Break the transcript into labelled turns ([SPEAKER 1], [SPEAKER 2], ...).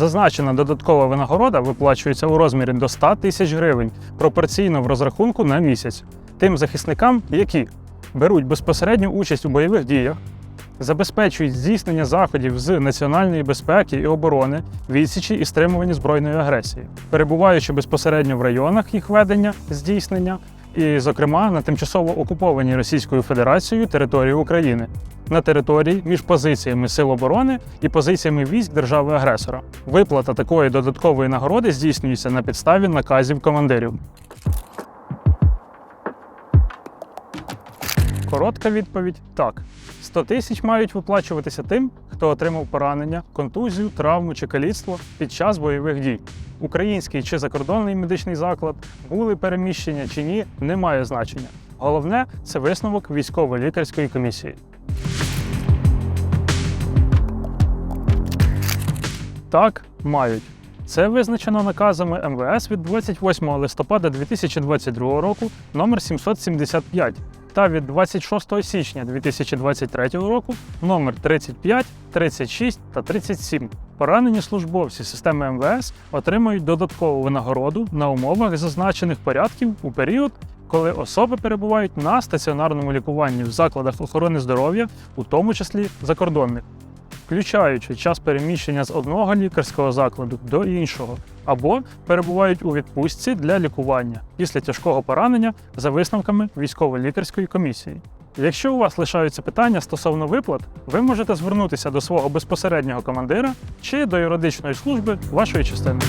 [SPEAKER 1] Зазначена додаткова винагорода виплачується у розмірі до 100 тисяч гривень пропорційно в розрахунку на місяць. Тим захисникам, які беруть безпосередню участь у бойових діях, забезпечують здійснення заходів з національної безпеки і оборони, відсічі і стримуванні збройної агресії, перебуваючи безпосередньо в районах їх ведення, здійснення, і, зокрема, на тимчасово окупованій Російською Федерацією території України, на території між позиціями Сил оборони і позиціями військ держави-агресора. Виплата такої додаткової нагороди здійснюється на підставі наказів командирів. Коротка відповідь так. 100 тисяч мають виплачуватися тим, хто отримав поранення, контузію, травму чи каліцтво під час бойових дій. Український чи закордонний медичний заклад, були переміщення чи ні, не має значення. Головне це висновок військово-лікарської комісії. Так, мають. Це визначено наказами МВС від 28 листопада 2022 року номер 775 та від 26 січня 2023 року номер 35, 36 та 37. Поранені службовці системи МВС отримують додаткову винагороду на умовах зазначених порядків у період, коли особи перебувають на стаціонарному лікуванні в закладах охорони здоров'я, у тому числі закордонних включаючи час переміщення з одного лікарського закладу до іншого, або перебувають у відпустці для лікування після тяжкого поранення за висновками військово-лікарської комісії. Якщо у вас лишаються питання стосовно виплат, ви можете звернутися до свого безпосереднього командира чи до юридичної служби вашої частини.